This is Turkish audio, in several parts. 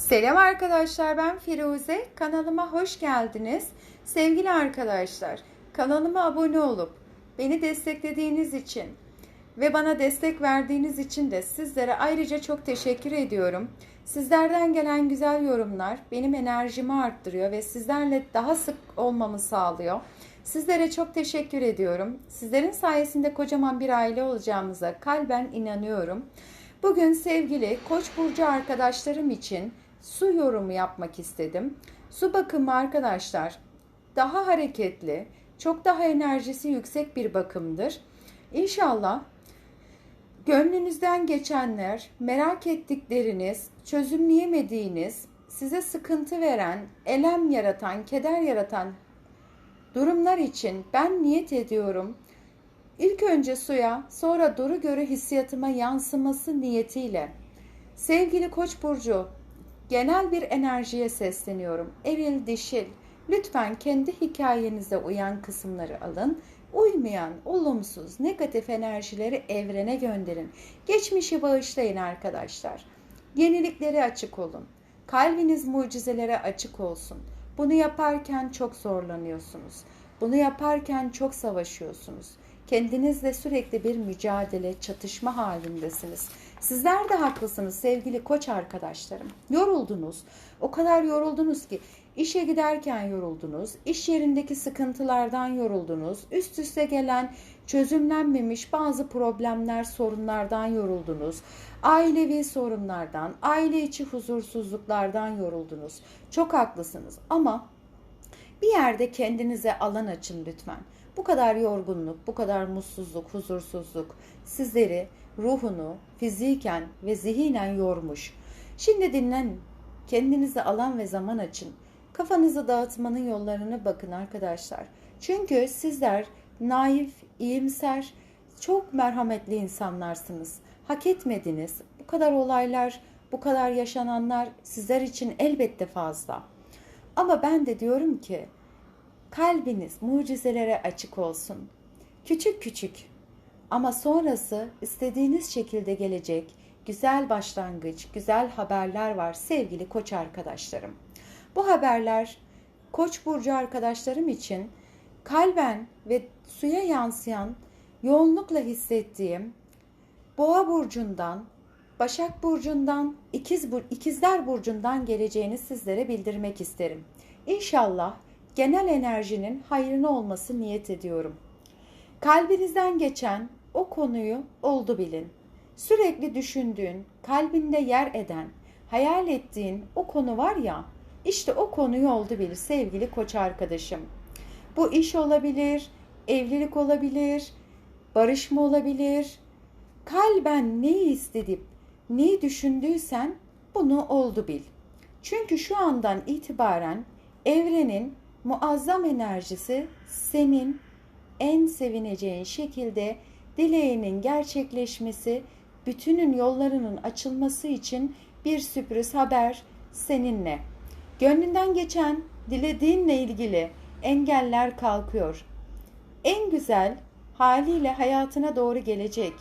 Selam arkadaşlar ben Firuze. Kanalıma hoş geldiniz. Sevgili arkadaşlar kanalıma abone olup beni desteklediğiniz için ve bana destek verdiğiniz için de sizlere ayrıca çok teşekkür ediyorum. Sizlerden gelen güzel yorumlar benim enerjimi arttırıyor ve sizlerle daha sık olmamı sağlıyor. Sizlere çok teşekkür ediyorum. Sizlerin sayesinde kocaman bir aile olacağımıza kalben inanıyorum. Bugün sevgili Koç burcu arkadaşlarım için su yorumu yapmak istedim. Su bakımı arkadaşlar daha hareketli, çok daha enerjisi yüksek bir bakımdır. İnşallah gönlünüzden geçenler, merak ettikleriniz, çözümleyemediğiniz, size sıkıntı veren, elem yaratan, keder yaratan durumlar için ben niyet ediyorum. İlk önce suya, sonra duru göre hissiyatıma yansıması niyetiyle. Sevgili Koç burcu, genel bir enerjiye sesleniyorum. Eril, dişil. Lütfen kendi hikayenize uyan kısımları alın. Uymayan, olumsuz, negatif enerjileri evrene gönderin. Geçmişi bağışlayın arkadaşlar. Yeniliklere açık olun. Kalbiniz mucizelere açık olsun. Bunu yaparken çok zorlanıyorsunuz. Bunu yaparken çok savaşıyorsunuz. Kendinizle sürekli bir mücadele, çatışma halindesiniz. Sizler de haklısınız sevgili koç arkadaşlarım. Yoruldunuz. O kadar yoruldunuz ki işe giderken yoruldunuz. iş yerindeki sıkıntılardan yoruldunuz. Üst üste gelen çözümlenmemiş bazı problemler, sorunlardan yoruldunuz. Ailevi sorunlardan, aile içi huzursuzluklardan yoruldunuz. Çok haklısınız ama bir yerde kendinize alan açın lütfen. Bu kadar yorgunluk, bu kadar mutsuzluk, huzursuzluk sizleri, ruhunu fiziken ve zihinen yormuş. Şimdi dinlenin. Kendinize alan ve zaman açın. Kafanızı dağıtmanın yollarına bakın arkadaşlar. Çünkü sizler naif, iyimser, çok merhametli insanlarsınız. Hak etmediniz. Bu kadar olaylar, bu kadar yaşananlar sizler için elbette fazla. Ama ben de diyorum ki kalbiniz mucizelere açık olsun. Küçük küçük ama sonrası istediğiniz şekilde gelecek güzel başlangıç, güzel haberler var sevgili koç arkadaşlarım. Bu haberler koç burcu arkadaşlarım için kalben ve suya yansıyan yoğunlukla hissettiğim boğa burcundan, başak burcundan, ikiz, ikizler burcundan geleceğini sizlere bildirmek isterim. İnşallah genel enerjinin hayrına olması niyet ediyorum. Kalbinizden geçen o konuyu oldu bilin. Sürekli düşündüğün, kalbinde yer eden, hayal ettiğin o konu var ya, işte o konuyu oldu bil sevgili koç arkadaşım. Bu iş olabilir, evlilik olabilir, barışma olabilir. Kalben neyi istedip, neyi düşündüysen bunu oldu bil. Çünkü şu andan itibaren evrenin muazzam enerjisi senin en sevineceğin şekilde dileğinin gerçekleşmesi, bütünün yollarının açılması için bir sürpriz haber seninle. Gönlünden geçen dilediğinle ilgili engeller kalkıyor. En güzel haliyle hayatına doğru gelecek.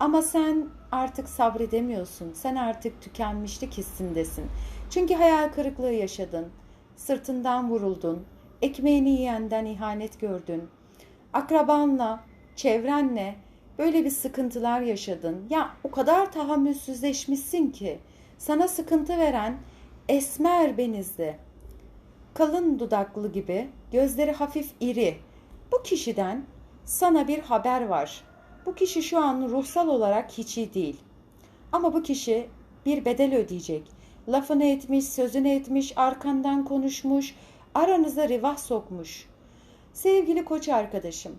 Ama sen artık sabredemiyorsun. Sen artık tükenmişlik hissindesin. Çünkü hayal kırıklığı yaşadın. Sırtından vuruldun. Ekmeğini yiyenden ihanet gördün. Akrabanla, çevrenle böyle bir sıkıntılar yaşadın. Ya o kadar tahammülsüzleşmişsin ki sana sıkıntı veren esmer benizli, kalın dudaklı gibi, gözleri hafif iri. Bu kişiden sana bir haber var. Bu kişi şu an ruhsal olarak hiç iyi değil. Ama bu kişi bir bedel ödeyecek. Lafını etmiş, sözünü etmiş, arkandan konuşmuş, aranıza rivah sokmuş. Sevgili koç arkadaşım,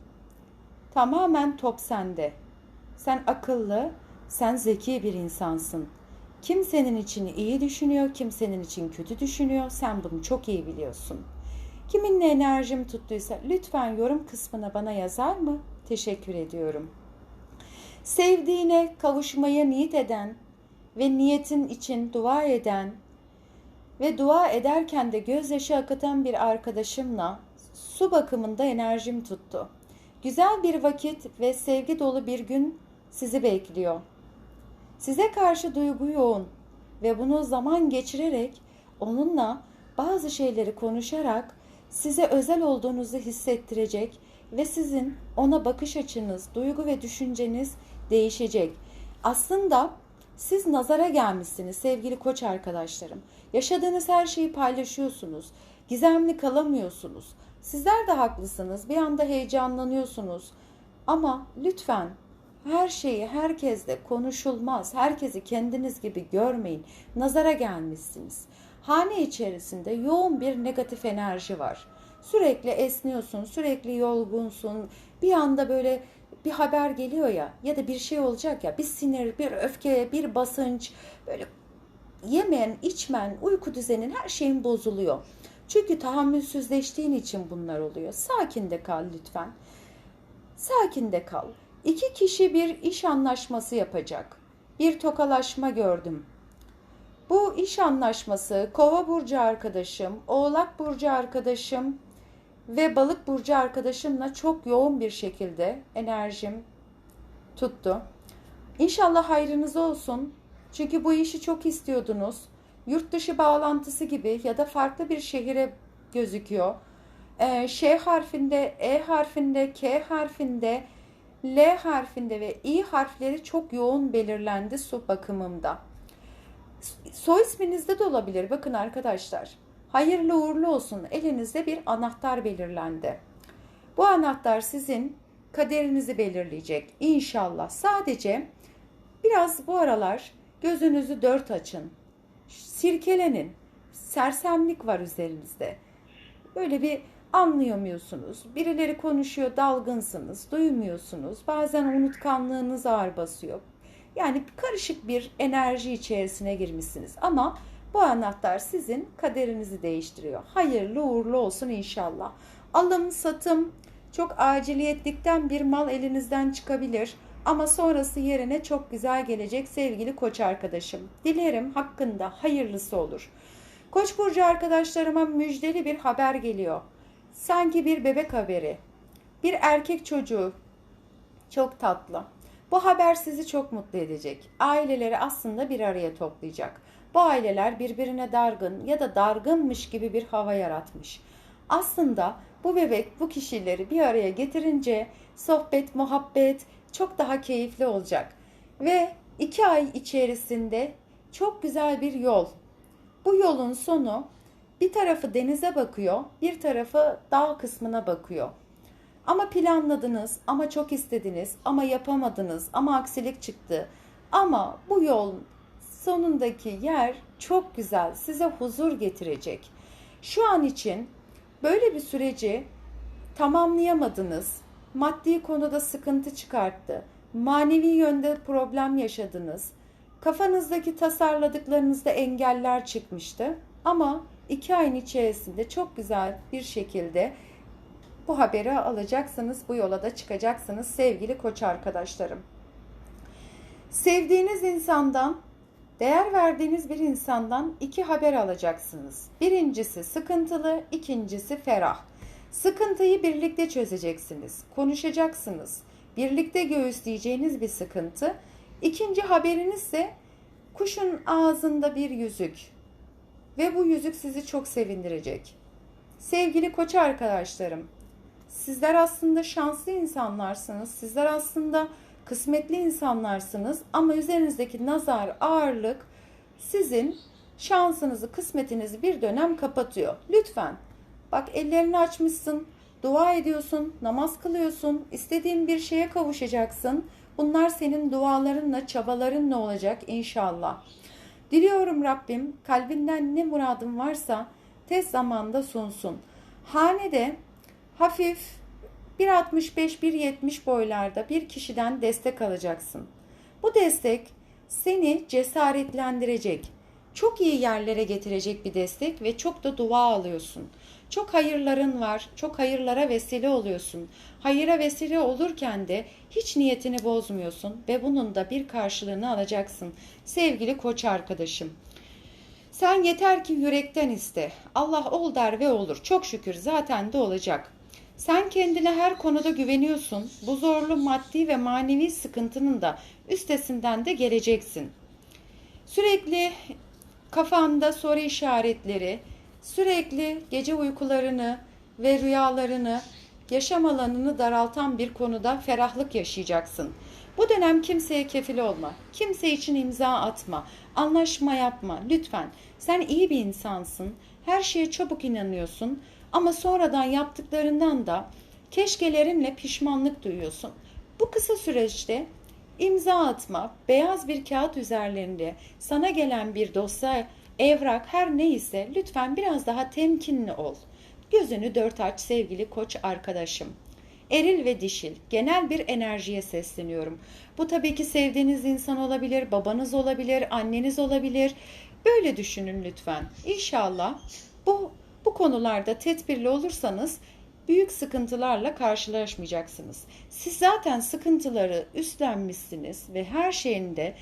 tamamen top sende. Sen akıllı, sen zeki bir insansın. Kim senin için iyi düşünüyor, kim senin için kötü düşünüyor, sen bunu çok iyi biliyorsun. Kiminle enerjim tuttuysa lütfen yorum kısmına bana yazar mı? Teşekkür ediyorum. Sevdiğine kavuşmaya niyet eden ve niyetin için dua eden ve dua ederken de gözyaşı akıtan bir arkadaşımla su bakımında enerjim tuttu. Güzel bir vakit ve sevgi dolu bir gün sizi bekliyor. Size karşı duygu yoğun ve bunu zaman geçirerek onunla bazı şeyleri konuşarak size özel olduğunuzu hissettirecek ve sizin ona bakış açınız, duygu ve düşünceniz değişecek. Aslında siz nazara gelmişsiniz sevgili koç arkadaşlarım. Yaşadığınız her şeyi paylaşıyorsunuz. Gizemli kalamıyorsunuz. Sizler de haklısınız. Bir anda heyecanlanıyorsunuz. Ama lütfen her şeyi herkesle konuşulmaz. Herkesi kendiniz gibi görmeyin. Nazara gelmişsiniz. Hane içerisinde yoğun bir negatif enerji var. Sürekli esniyorsun, sürekli yorgunsun. Bir anda böyle bir haber geliyor ya ya da bir şey olacak ya bir sinir, bir öfke, bir basınç böyle yemen, içmen, uyku düzenin her şeyin bozuluyor. Çünkü tahammülsüzleştiğin için bunlar oluyor. Sakin de kal lütfen. Sakin de kal. İki kişi bir iş anlaşması yapacak. Bir tokalaşma gördüm. Bu iş anlaşması Kova burcu arkadaşım, Oğlak burcu arkadaşım ve Balık burcu arkadaşımla çok yoğun bir şekilde enerjim tuttu. İnşallah hayrınız olsun. Çünkü bu işi çok istiyordunuz. Yurt dışı bağlantısı gibi ya da farklı bir şehire gözüküyor. Ee, Ş harfinde, E harfinde, K harfinde, L harfinde ve İ harfleri çok yoğun belirlendi su bakımımda. Soy isminizde de olabilir. Bakın arkadaşlar. Hayırlı uğurlu olsun. Elinizde bir anahtar belirlendi. Bu anahtar sizin kaderinizi belirleyecek. İnşallah. Sadece biraz bu aralar gözünüzü dört açın. Sirkelenin. Sersemlik var üzerinizde. Böyle bir anlayamıyorsunuz. Birileri konuşuyor, dalgınsınız, duymuyorsunuz. Bazen unutkanlığınız ağır basıyor. Yani karışık bir enerji içerisine girmişsiniz. Ama bu anahtar sizin kaderinizi değiştiriyor. Hayırlı uğurlu olsun inşallah. Alım, satım, çok aciliyetlikten bir mal elinizden çıkabilir. Ama sonrası yerine çok güzel gelecek sevgili koç arkadaşım. Dilerim hakkında hayırlısı olur. Koç burcu arkadaşlarıma müjdeli bir haber geliyor. Sanki bir bebek haberi. Bir erkek çocuğu. Çok tatlı. Bu haber sizi çok mutlu edecek. Aileleri aslında bir araya toplayacak. Bu aileler birbirine dargın ya da dargınmış gibi bir hava yaratmış. Aslında bu bebek bu kişileri bir araya getirince sohbet, muhabbet çok daha keyifli olacak. Ve iki ay içerisinde çok güzel bir yol. Bu yolun sonu bir tarafı denize bakıyor, bir tarafı dağ kısmına bakıyor. Ama planladınız, ama çok istediniz, ama yapamadınız, ama aksilik çıktı. Ama bu yol sonundaki yer çok güzel, size huzur getirecek. Şu an için böyle bir süreci tamamlayamadınız. Maddi konuda sıkıntı çıkarttı. Manevi yönde problem yaşadınız. Kafanızdaki tasarladıklarınızda engeller çıkmıştı. Ama iki ayın içerisinde çok güzel bir şekilde bu haberi alacaksınız, bu yola da çıkacaksınız sevgili koç arkadaşlarım. Sevdiğiniz insandan, değer verdiğiniz bir insandan iki haber alacaksınız. Birincisi sıkıntılı, ikincisi ferah. Sıkıntıyı birlikte çözeceksiniz, konuşacaksınız. Birlikte göğüsleyeceğiniz bir sıkıntı. İkinci haberiniz ise kuşun ağzında bir yüzük. Ve bu yüzük sizi çok sevindirecek. Sevgili koç arkadaşlarım, Sizler aslında şanslı insanlarsınız. Sizler aslında kısmetli insanlarsınız ama üzerinizdeki nazar, ağırlık sizin şansınızı, kısmetinizi bir dönem kapatıyor. Lütfen bak ellerini açmışsın, dua ediyorsun, namaz kılıyorsun, istediğin bir şeye kavuşacaksın. Bunlar senin dualarınla, çabalarınla olacak inşallah. Diliyorum Rabbim kalbinden ne muradın varsa tez zamanda sunsun. Hanede hafif 1.65-1.70 boylarda bir kişiden destek alacaksın. Bu destek seni cesaretlendirecek, çok iyi yerlere getirecek bir destek ve çok da dua alıyorsun. Çok hayırların var, çok hayırlara vesile oluyorsun. Hayıra vesile olurken de hiç niyetini bozmuyorsun ve bunun da bir karşılığını alacaksın. Sevgili koç arkadaşım. Sen yeter ki yürekten iste. Allah ol der ve olur. Çok şükür zaten de olacak. Sen kendine her konuda güveniyorsun. Bu zorlu maddi ve manevi sıkıntının da üstesinden de geleceksin. Sürekli kafanda soru işaretleri, sürekli gece uykularını ve rüyalarını, yaşam alanını daraltan bir konuda ferahlık yaşayacaksın. Bu dönem kimseye kefil olma, kimse için imza atma, anlaşma yapma lütfen. Sen iyi bir insansın, her şeye çabuk inanıyorsun ama sonradan yaptıklarından da keşkelerinle pişmanlık duyuyorsun. Bu kısa süreçte imza atma, beyaz bir kağıt üzerlerinde sana gelen bir dosya, evrak her neyse lütfen biraz daha temkinli ol. Gözünü dört aç sevgili koç arkadaşım. Eril ve dişil genel bir enerjiye sesleniyorum. Bu tabii ki sevdiğiniz insan olabilir, babanız olabilir, anneniz olabilir. Böyle düşünün lütfen. İnşallah bu bu konularda tedbirli olursanız büyük sıkıntılarla karşılaşmayacaksınız. Siz zaten sıkıntıları üstlenmişsiniz ve her şeyinde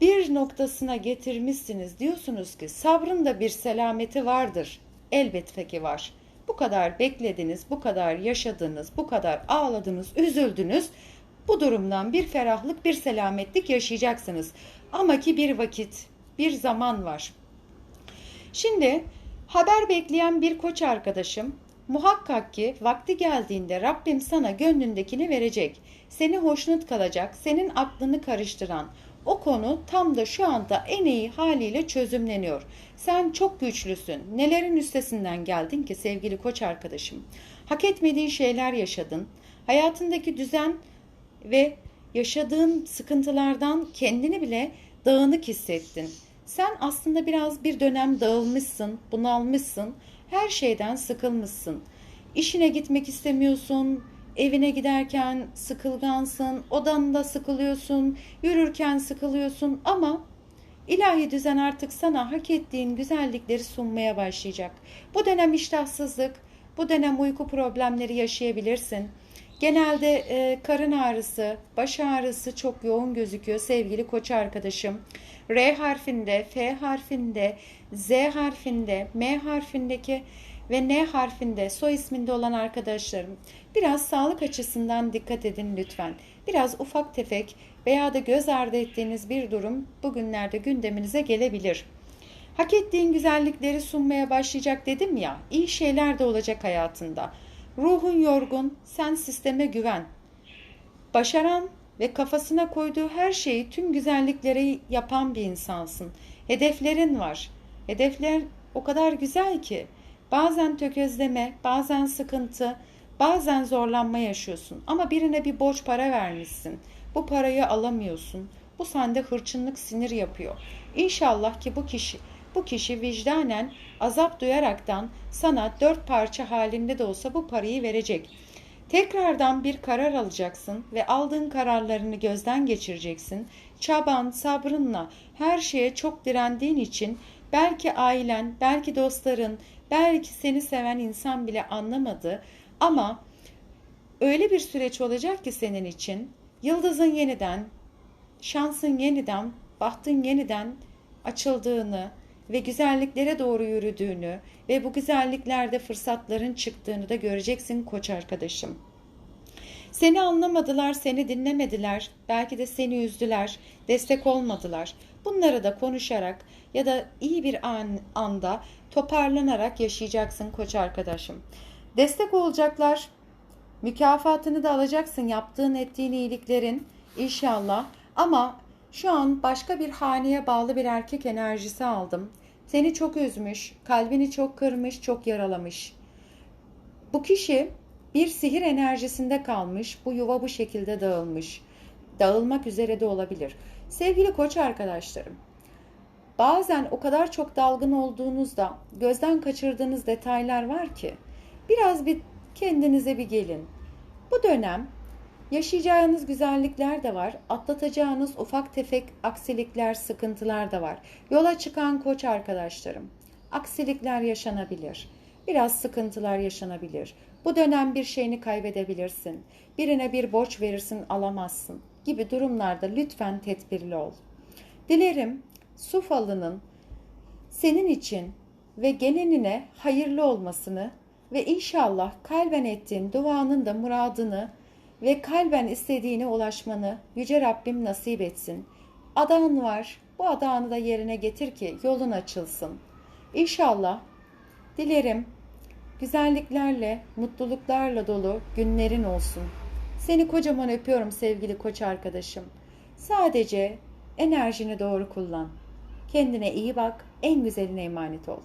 bir noktasına getirmişsiniz. Diyorsunuz ki sabrın da bir selameti vardır. Elbette ki var. Bu kadar beklediniz, bu kadar yaşadınız, bu kadar ağladınız, üzüldünüz. Bu durumdan bir ferahlık, bir selametlik yaşayacaksınız. Ama ki bir vakit, bir zaman var. Şimdi haber bekleyen bir koç arkadaşım muhakkak ki vakti geldiğinde Rabbim sana gönlündekini verecek. Seni hoşnut kalacak, senin aklını karıştıran o konu tam da şu anda en iyi haliyle çözümleniyor. Sen çok güçlüsün. Nelerin üstesinden geldin ki sevgili koç arkadaşım? Hak etmediğin şeyler yaşadın. Hayatındaki düzen ve yaşadığın sıkıntılardan kendini bile dağınık hissettin. Sen aslında biraz bir dönem dağılmışsın, bunalmışsın, her şeyden sıkılmışsın. İşine gitmek istemiyorsun, evine giderken sıkılgansın, odanda sıkılıyorsun, yürürken sıkılıyorsun ama ilahi düzen artık sana hak ettiğin güzellikleri sunmaya başlayacak. Bu dönem iştahsızlık, bu dönem uyku problemleri yaşayabilirsin. Genelde e, karın ağrısı, baş ağrısı çok yoğun gözüküyor sevgili koç arkadaşım. R harfinde, F harfinde, Z harfinde, M harfindeki ve N harfinde soy isminde olan arkadaşlarım biraz sağlık açısından dikkat edin lütfen. Biraz ufak tefek veya da göz ardı ettiğiniz bir durum bugünlerde gündeminize gelebilir. Hak ettiğin güzellikleri sunmaya başlayacak dedim ya, iyi şeyler de olacak hayatında. Ruhun yorgun, sen sisteme güven. Başaran ve kafasına koyduğu her şeyi tüm güzellikleri yapan bir insansın. Hedeflerin var. Hedefler o kadar güzel ki bazen tökezleme, bazen sıkıntı, bazen zorlanma yaşıyorsun. Ama birine bir borç para vermişsin. Bu parayı alamıyorsun. Bu sende hırçınlık sinir yapıyor. İnşallah ki bu kişi bu kişi vicdanen azap duyaraktan sana dört parça halinde de olsa bu parayı verecek. Tekrardan bir karar alacaksın ve aldığın kararlarını gözden geçireceksin. Çaban, sabrınla her şeye çok direndiğin için belki ailen, belki dostların, belki seni seven insan bile anlamadı ama öyle bir süreç olacak ki senin için yıldızın yeniden, şansın yeniden, bahtın yeniden açıldığını, ve güzelliklere doğru yürüdüğünü ve bu güzelliklerde fırsatların çıktığını da göreceksin koç arkadaşım. Seni anlamadılar, seni dinlemediler, belki de seni üzdüler, destek olmadılar. Bunları da konuşarak ya da iyi bir an, anda toparlanarak yaşayacaksın koç arkadaşım. Destek olacaklar, mükafatını da alacaksın yaptığın ettiğin iyiliklerin inşallah. Ama şu an başka bir haneye bağlı bir erkek enerjisi aldım. Seni çok üzmüş, kalbini çok kırmış, çok yaralamış. Bu kişi bir sihir enerjisinde kalmış, bu yuva bu şekilde dağılmış. Dağılmak üzere de olabilir. Sevgili koç arkadaşlarım, bazen o kadar çok dalgın olduğunuzda gözden kaçırdığınız detaylar var ki biraz bir kendinize bir gelin. Bu dönem Yaşayacağınız güzellikler de var, atlatacağınız ufak tefek aksilikler, sıkıntılar da var. Yola çıkan koç arkadaşlarım, aksilikler yaşanabilir. Biraz sıkıntılar yaşanabilir. Bu dönem bir şeyini kaybedebilirsin. Birine bir borç verirsin, alamazsın gibi durumlarda lütfen tedbirli ol. Dilerim su falının senin için ve genenine hayırlı olmasını ve inşallah kalben ettiğin duanın da muradını ve kalben istediğine ulaşmanı Yüce Rabbim nasip etsin. Adan var, Bu adağını da yerine getir ki yolun açılsın. İnşallah dilerim güzelliklerle, mutluluklarla dolu günlerin olsun. Seni kocaman öpüyorum sevgili koç arkadaşım. Sadece enerjini doğru kullan. Kendine iyi bak, en güzeline emanet ol.